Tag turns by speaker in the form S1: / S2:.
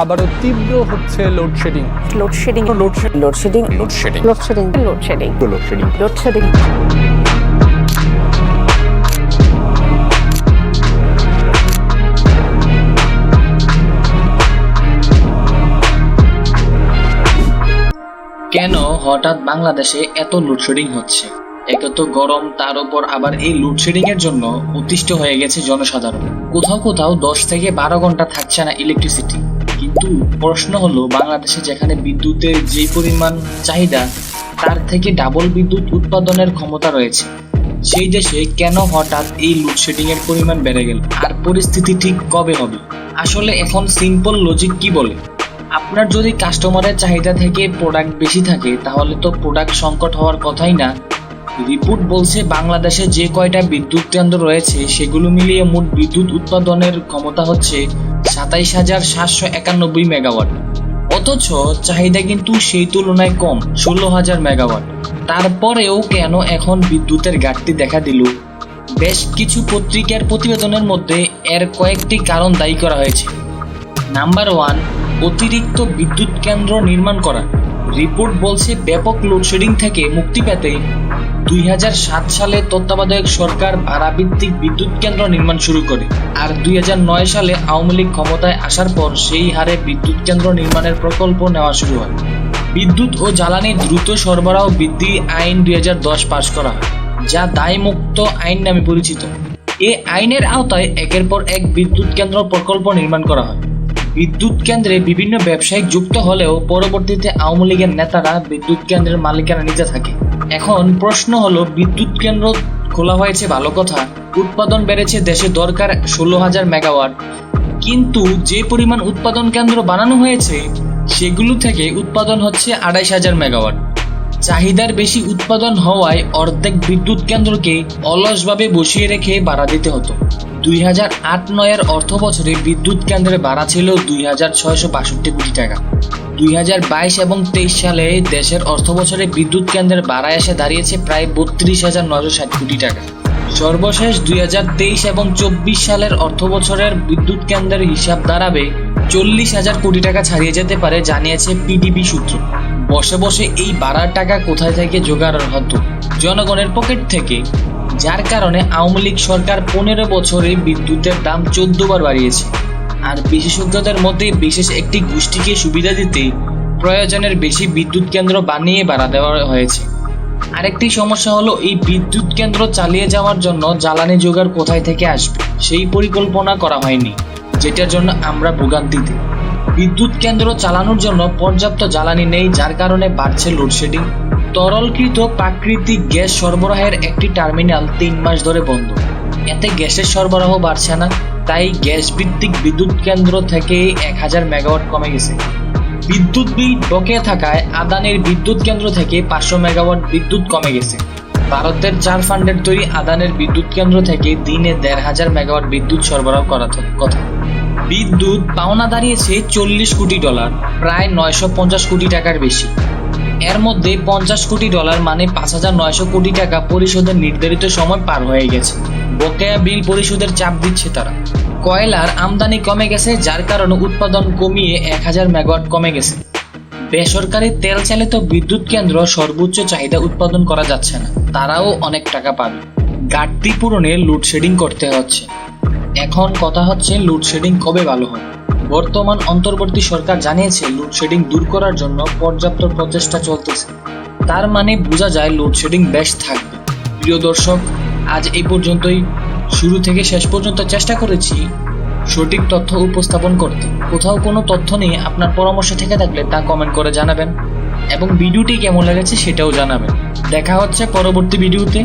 S1: আবারও তীব্র হচ্ছে load shedding
S2: load shedding
S1: load shedding
S2: load shedding
S1: load shedding
S2: load shedding load shedding
S1: load shedding
S2: load shedding
S3: কেন হঠাৎ বাংলাদেশে এত লোডশেডিং হচ্ছে? একে তো গরম তার উপর আবার এই লোডশেডিং এর জন্য অতিষ্ঠ হয়ে গেছে জনসাধারণ। কোথাও কোথাও দশ থেকে বারো ঘণ্টা থাকছে না ইলেকট্রিসিটি কিন্তু প্রশ্ন হলো, বাংলাদেশে যেখানে বিদ্যুতের যে পরিমাণ চাহিদা, তার থেকে ডাবল বিদ্যুৎ উৎপাদনের ক্ষমতা রয়েছে। সেই দেশে কেন হঠাৎ এই লোডশেডিং এর পরিমাণ বেড়ে গেল? আর পরিস্থিতি ঠিক কবে হবে? আসলে এখন সিম্পল লজিক কি বলে? আপনার যদি কাস্টমারের চাহিদা থেকে প্রোডাক্ট বেশি থাকে, তাহলে তো প্রোডাক্ট সংকট হওয়ার কথাই না। রিপোর্ট বলছে, বাংলাদেশে যে কয়টা বিদ্যুৎ কেন্দ্র রয়েছে, সেগুলো মিলিয়ে মোট বিদ্যুৎ উৎপাদনের ক্ষমতা হচ্ছে সাতাইশ হাজার সাতশো একানব্বই মেগাওয়াট। অথচ চাহিদা কিন্তু সেই তুলনায় কম, ষোলো হাজার মেগাওয়াট। তারপরেও কেন এখন বিদ্যুতের ঘাটতি দেখা দিল? বেশ কিছু পত্রিকার প্রতিবেদনের মধ্যে এর কয়েকটি কারণ দায়ী করা হয়েছে। নাম্বার ওয়ান, অতিরিক্ত বিদ্যুৎ কেন্দ্র নির্মাণ করা। রিপোর্ট বলছে ব্যাপক লোডশেডিং থেকে মুক্তি পেতে দুই হাজার সাত সালে তত্ত্বাবধায়ক সরকার ভাড়াভিত্তিক বিদ্যুৎ কেন্দ্র নির্মাণ শুরু করে আর দুই হাজার নয় সালে আওয়ামী লীগ ক্ষমতায় আসার পর সেই হারে বিদ্যুৎ কেন্দ্র নির্মাণের প্রকল্প নেওয়া শুরু হয়। বিদ্যুৎ ও জ্বালানি দ্রুত সরবরাহ বৃদ্ধি আইন দুই হাজার দশ পাশ করা হয়, যা দায়মুক্ত আইন নামে পরিচিত। এই আইনের আওতায় একের পর এক বিদ্যুৎ কেন্দ্র প্রকল্প নির্মাণ করা হয়। বিদ্যুৎ কেন্দ্রে বিভিন্ন ব্যবসায়িক যুক্ত হলেও পরবর্তীতে আওয়ামী লীগের নেতারা বিদ্যুৎ কেন্দ্রের মালিকানা নিতে থাকে। এখন প্রশ্ন হলো, বিদ্যুৎ কেন্দ্র খোলা হয়েছে, ভালো কথা। উৎপাদন বেড়েছে দেশে দরকার ষোলো হাজার মেগাওয়াট। কিন্তু যে পরিমাণ উৎপাদন কেন্দ্র বানানো হয়েছে, সেগুলো থেকে উৎপাদন হচ্ছে আড়াইশ হাজার মেগাওয়াট। চাহিদার বেশি উৎপাদন হওয়ায় অর্ধেক বিদ্যুৎ কেন্দ্রকে অলসভাবে বসিয়ে রেখে বাড়া দিতে হতো। দুই হাজার আট নয়ের অর্থ বছরে বিদ্যুৎ কেন্দ্রের ভাড়া ছিল দুই হাজার ছয়শো বাষট্টি কোটি টাকা। দুই হাজার বাইশ এবং তেইশ সালে দেশের অর্থ বছরে বিদ্যুৎ কেন্দ্রের ভাড়া এসে দাঁড়িয়েছে প্রায় বত্রিশ হাজার নয়শো ষাট কোটি টাকা। সর্বশেষ দুই হাজার তেইশ এবং চব্বিশ সালের অর্থ বছরের বিদ্যুৎ কেন্দ্রের হিসাব দাঁড়াবে চল্লিশ হাজার কোটি টাকা ছাড়িয়ে যেতে পারে, জানিয়েছে পিডিবি সূত্র। বসে বসে এই বাড়ার টাকা কোথায় থেকে জোগাড় হতো? জনগণের পকেট থেকে যার কারণে আওয়ামী লীগ সরকার পনেরো বছরে বিদ্যুতের দাম চোদ্দ বার বাড়িয়েছে। আর বিশেষজ্ঞদের মতে, বিশেষ একটি গোষ্ঠীকে সুবিধা দিতে প্রয়োজনের বেশি বিদ্যুৎ কেন্দ্র বানিয়ে বাড়া দেওয়া হয়েছে। আরেকটি সমস্যা হলো, এই বিদ্যুৎ কেন্দ্র চালিয়ে যাওয়ার জন্য জ্বালানি জোগাড় কোথায় থেকে আসবে, সেই পরিকল্পনা করা হয়নি, যেটার জন্য আমরা ভোগান্তিতে। বিদ্যুৎ কেন্দ্র চালানোর জন্য পর্যাপ্ত জ্বালানি নেই, যার কারণে বাড়ছে লোডশেডিং তরলকৃত প্রাকৃতিক গ্যাস সরবরাহের একটি টার্মিনাল তিন মাস ধরে বন্ধ। এতে গ্যাসের সরবরাহ বাড়ছে না, তাই গ্যাস ভিত্তিক বিদ্যুৎ কেন্দ্র থেকে এক হাজার মেগাওয়াট কমে গেছে। বিদ্যুৎ বিল বকেয়া থাকায় আদানের বিদ্যুৎ কেন্দ্র থেকে পাঁচশো মেগাওয়াট বিদ্যুৎ কমে গেছে। ভারতের চার ফান্ডের তৈরি আদানের বিদ্যুৎ কেন্দ্র থেকে দিনে দেড় হাজার মেগাওয়াট বিদ্যুৎ সরবরাহ করা কথা। বিদ্যুৎ পাওনা দাঁড়িয়েছে চল্লিশ কোটি ডলার, প্রায় নয়শো পঞ্চাশ কোটি টাকার বেশি। এর মধ্যে পঞ্চাশ কোটি ডলার মানে পাঁচ হাজার নয়শো কোটি টাকা পরিশোধের নির্ধারিত সময় পার হয়ে গেছে। বকেয়া বিল পরিশোধের চাপ দিচ্ছে তারা। কয়লার আমদানি কমে গেছে, যার কারণে উৎপাদন কমিয়ে এক হাজার মেগাওয়াট কমে গেছে। বেসরকারি তেল চালিত বিদ্যুৎ কেন্দ্র সর্বোচ্চ চাহিদা উৎপাদন করা যাচ্ছে না। তারাও অনেক টাকা পাবে। ঘাটতি পূরণে লোডশেডিং করতে হচ্ছে। এখন কথা হচ্ছে লোডশেডিং কবে ভালো হয় বর্তমান অন্তর্বর্তী সরকার জানিয়েছে লোডশেডিং দূর করার জন্য পর্যাপ্ত প্রচেষ্টা চলতেছে। তার মানে বোঝা যায় লোডশেডিং বেশ থাকবে। প্রিয় দর্শক, আজ এই পর্যন্তই। শুরু থেকে শেষ পর্যন্ত চেষ্টা করেছি সঠিক তথ্য উপস্থাপন করতে। কোথাও কোনো তথ্য নিয়ে আপনার পরামর্শ থেকে থাকলে তা কমেন্ট করে জানাবেন। এবং ভিডিওটি কেমন লেগেছে সেটাও জানাবেন। দেখা হচ্ছে পরবর্তী ভিডিওতে।